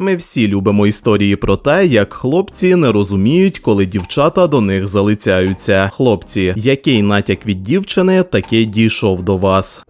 Ми всі любимо історії про те, як хлопці не розуміють, коли дівчата до них залицяються. Хлопці, який натяк від дівчини, такий дійшов до вас.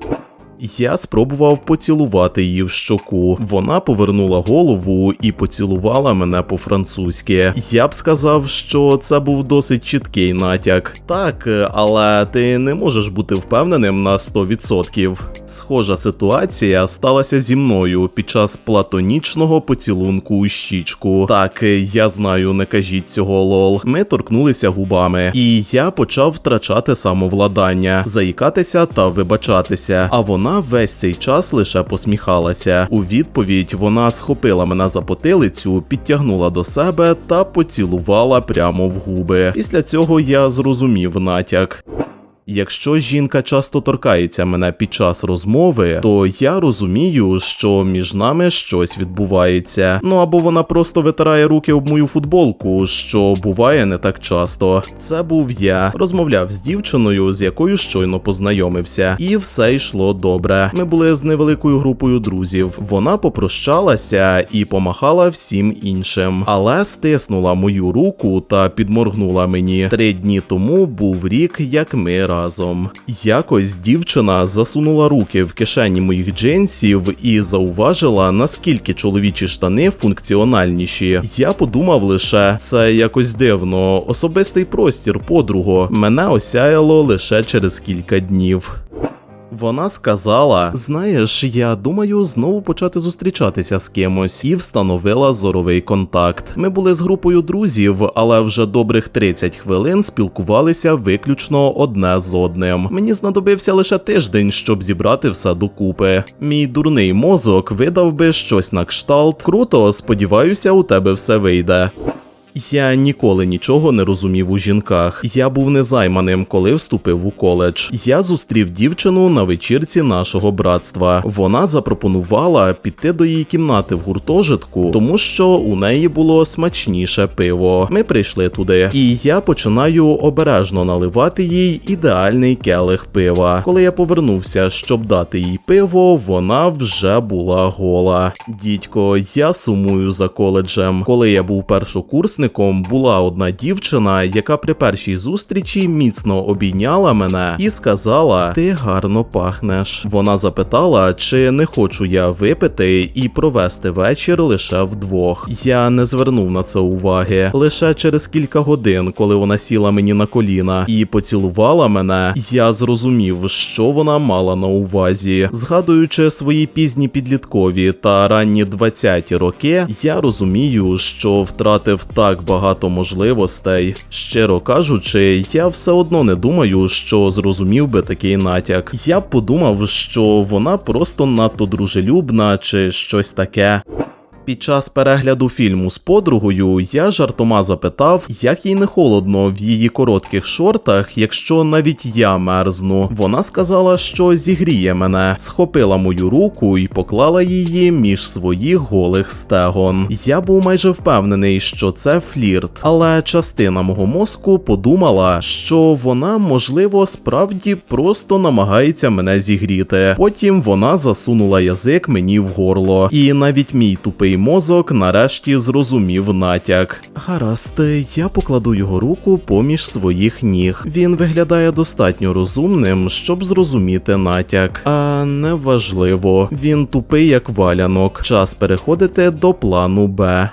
Я спробував поцілувати її в щоку. Вона повернула голову і поцілувала мене по-французьки. Я б сказав, що це був досить чіткий натяк. Так, але ти не можеш бути впевненим на 100%. Схожа ситуація сталася зі мною під час платонічного поцілунку у щічку. Так, я знаю, не кажіть цього лол. Ми торкнулися губами, і я почав втрачати самовладання, заїкатися та вибачатися. А вона весь цей час лише посміхалася. У відповідь вона схопила мене за потилицю, підтягнула до себе та поцілувала прямо в губи. Після цього я зрозумів натяк. Якщо жінка часто торкається мене під час розмови, то я розумію, що між нами щось відбувається. Ну або вона просто витирає руки об мою футболку, що буває не так часто. Це був я, розмовляв з дівчиною, з якою щойно познайомився, і все йшло добре. Ми були з невеликою групою друзів. Вона попрощалася і помахала всім іншим, але стиснула мою руку та підморгнула мені. Три дні тому був рік, як ми разом. Якось дівчина засунула руки в кишені моїх джинсів і зауважила, наскільки чоловічі штани функціональніші. Я подумав лише це якось дивно. Особистий простір, подруго, мене осяяло лише через кілька днів. Вона сказала: Знаєш, я думаю знову почати зустрічатися з кимось, і встановила зоровий контакт. Ми були з групою друзів, але вже добрих 30 хвилин спілкувалися виключно одне з одним. Мені знадобився лише тиждень, щоб зібрати все докупи. Мій дурний мозок видав би щось на кшталт. Круто, сподіваюся, у тебе все вийде. Я ніколи нічого не розумів у жінках. Я був незайманим, коли вступив у коледж. Я зустрів дівчину на вечірці нашого братства. Вона запропонувала піти до її кімнати в гуртожитку, тому що у неї було смачніше пиво. Ми прийшли туди, і я починаю обережно наливати їй ідеальний келих пива. Коли я повернувся, щоб дати їй пиво, вона вже була гола. Дідько, я сумую за коледжем. Коли я був першокурсником, була одна дівчина, яка при першій зустрічі міцно обійняла мене і сказала: Ти гарно пахнеш. Вона запитала, чи не хочу я випити і провести вечір лише вдвох. Я не звернув на це уваги. Лише через кілька годин, коли вона сіла мені на коліна і поцілувала мене, я зрозумів, що вона мала на увазі. Згадуючи свої пізні підліткові та ранні 20-ті роки, я розумію, що втратив так багато можливостей. Щиро кажучи, я все одно не думаю, що зрозумів би такий натяк. Я подумав, що вона просто надто дружелюбна чи щось таке. Під час перегляду фільму з подругою я жартома запитав, як їй не холодно в її коротких шортах, якщо навіть я мерзну. Вона сказала, що зігріє мене, схопила мою руку і поклала її між своїх голих стегон. Я був майже впевнений, що це флірт, але частина мого мозку подумала, що вона, можливо, справді просто намагається мене зігріти. Потім вона засунула язик мені в горло, і навіть мій тупий мозок нарешті зрозумів натяк. Гаразд, я покладу його руку поміж своїх ніг. Він виглядає достатньо розумним, щоб зрозуміти натяк. А неважливо, він тупий як валянок. Час переходити до плану Б.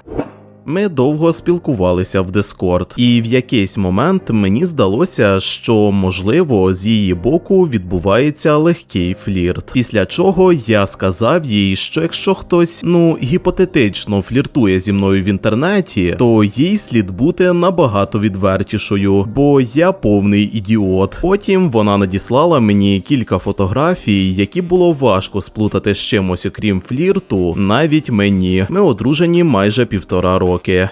Ми довго спілкувалися в Дискорд, і в якийсь момент мені здалося, що можливо з її боку відбувається легкий флірт. Після чого я сказав їй, що якщо хтось ну гіпотетично фліртує зі мною в інтернеті, то їй слід бути набагато відвертішою, бо я повний ідіот. Потім вона надіслала мені кілька фотографій, які було важко сплутати з чимось, окрім флірту, навіть мені. Ми одружені майже півтора роки.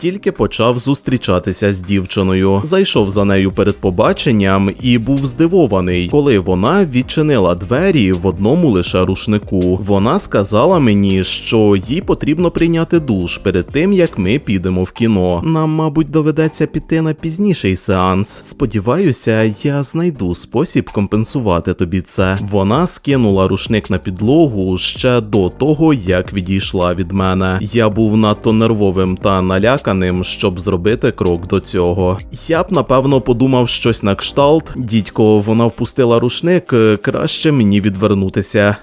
Тільки почав зустрічатися з дівчиною. Зайшов за нею перед побаченням і був здивований, коли вона відчинила двері в одному лише рушнику. Вона сказала мені, що їй потрібно прийняти душ перед тим, як ми підемо в кіно. Нам, мабуть, доведеться піти на пізніший сеанс. Сподіваюся, я знайду спосіб компенсувати тобі це. Вона скинула рушник на підлогу ще до того, як відійшла від мене. Я був надто нервовим та наляканим, щоб зробити крок до цього. Я б напевно подумав щось на кшталт. Дідько, вона впустила рушник, е, краще мені відвернутися.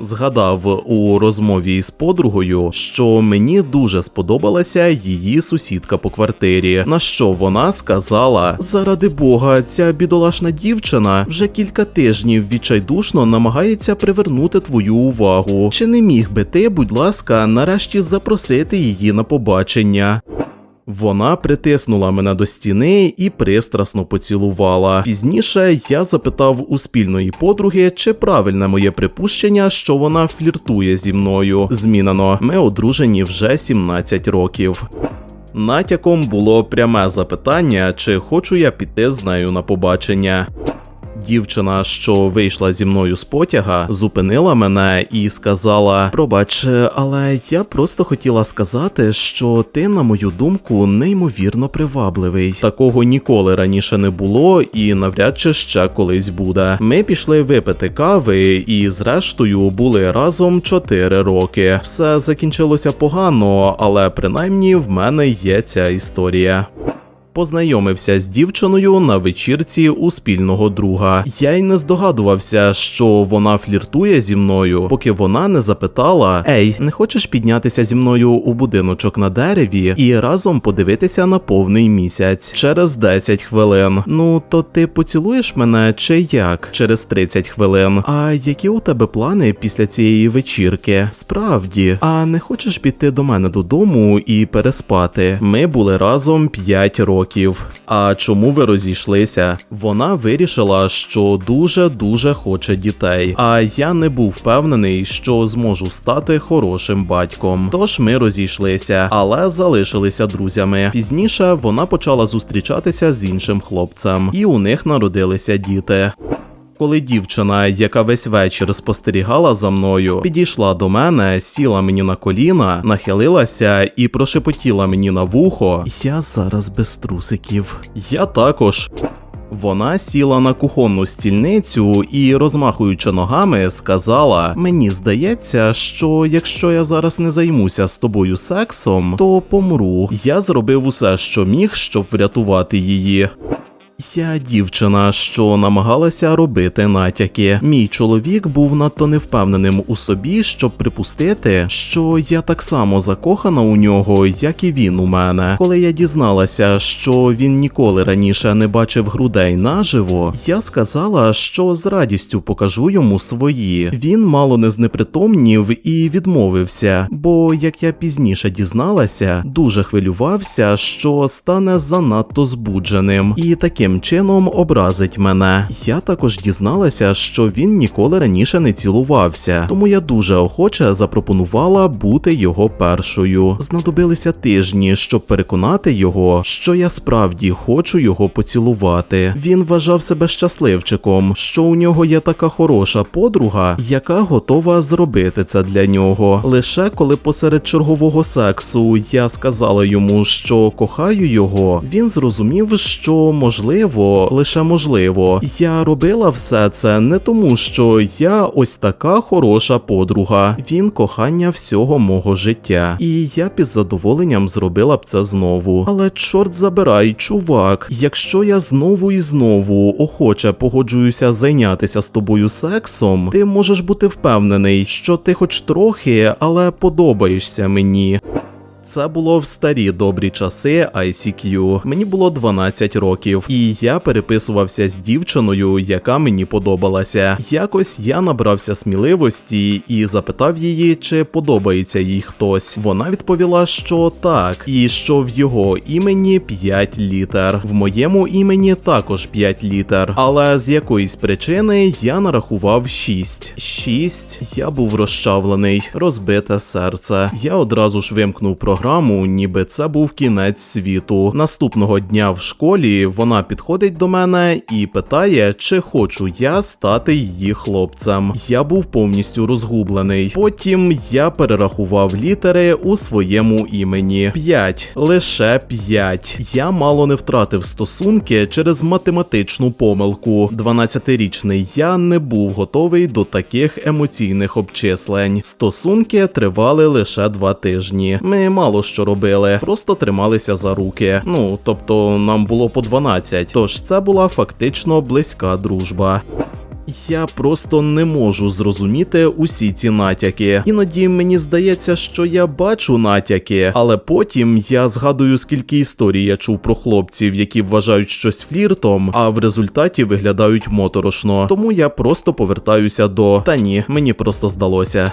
Згадав у розмові з подругою, що мені дуже сподобалася її сусідка по квартирі. На що вона сказала: заради Бога, ця бідолашна дівчина вже кілька тижнів відчайдушно намагається привернути твою увагу. Чи не міг би ти, будь ласка, нарешті запросити її на побачення? Вона притиснула мене до стіни і пристрасно поцілувала. Пізніше я запитав у спільної подруги, чи правильне моє припущення, що вона фліртує зі мною. Змінено, ми одружені вже 17 років. Натяком було пряме запитання, чи хочу я піти з нею на побачення. Дівчина, що вийшла зі мною з потяга, зупинила мене і сказала: Пробач, але я просто хотіла сказати, що ти, на мою думку, неймовірно привабливий. Такого ніколи раніше не було, і навряд чи ще колись буде. Ми пішли випити кави, і зрештою були разом 4 роки. Все закінчилося погано, але принаймні в мене є ця історія. Познайомився з дівчиною на вечірці у спільного друга. Я й не здогадувався, що вона фліртує зі мною, поки вона не запитала: Ей, не хочеш піднятися зі мною у будиночок на дереві і разом подивитися на повний місяць через 10 хвилин. Ну то ти поцілуєш мене чи як? Через 30 хвилин. А які у тебе плани після цієї вечірки? Справді, а не хочеш піти до мене додому і переспати? Ми були разом 5 років. А чому ви розійшлися? Вона вирішила, що дуже дуже хоче дітей. А я не був впевнений, що зможу стати хорошим батьком. Тож ми розійшлися, але залишилися друзями. Пізніше вона почала зустрічатися з іншим хлопцем, і у них народилися діти. Коли дівчина, яка весь вечір спостерігала за мною, підійшла до мене, сіла мені на коліна, нахилилася і прошепотіла мені на вухо: Я зараз без трусиків. Я також. Вона сіла на кухонну стільницю і, розмахуючи ногами, сказала: Мені здається, що якщо я зараз не займуся з тобою сексом, то помру. Я зробив усе, що міг, щоб врятувати її. Я дівчина, що намагалася робити натяки. Мій чоловік був надто невпевненим у собі, щоб припустити, що я так само закохана у нього, як і він у мене. Коли я дізналася, що він ніколи раніше не бачив грудей наживо, я сказала, що з радістю покажу йому свої. Він мало не знепритомнів і відмовився, бо, як я пізніше дізналася, дуже хвилювався, що стане занадто збудженим і таким чином образить мене. Я також дізналася, що він ніколи раніше не цілувався, тому я дуже охоче запропонувала бути його першою. Знадобилися тижні, щоб переконати його, що я справді хочу його поцілувати. Він вважав себе щасливчиком, що у нього є така хороша подруга, яка готова зробити це для нього. Лише коли посеред чергового сексу я сказала йому, що кохаю його, він зрозумів, що можливо, лише можливо, я робила все це не тому, що я ось така хороша подруга. Він кохання всього мого життя, і я із задоволенням зробила б це знову. Але чорт забирай, чувак, якщо я знову і знову охоче погоджуюся зайнятися з тобою сексом, ти можеш бути впевнений, що ти хоч трохи, але подобаєшся мені. Це було в старі добрі часи ICQ. Мені було 12 років, і я переписувався з дівчиною, яка мені подобалася. Якось я набрався сміливості і запитав її, чи подобається їй хтось. Вона відповіла, що так, і що в його імені 5 літер. В моєму імені також 5 літер. Але з якоїсь причини я нарахував 6. 6. Я був розчавлений, розбите серце. Я одразу ж вимкнув програму програму, ніби це був кінець світу. Наступного дня в школі вона підходить до мене і питає, чи хочу я стати її хлопцем. Я був повністю розгублений. Потім я перерахував літери у своєму імені. П'ять, лише п'ять. Я мало не втратив стосунки через математичну помилку. 12-річний я не був готовий до таких емоційних обчислень. Стосунки тривали лише два тижні. Ми мало що робили, просто трималися за руки. Ну тобто нам було по 12, тож це була фактично близька дружба. Я просто не можу зрозуміти усі ці натяки. Іноді мені здається, що я бачу натяки, але потім я згадую, скільки історій я чув про хлопців, які вважають щось фліртом, а в результаті виглядають моторошно. Тому я просто повертаюся до та ні, мені просто здалося.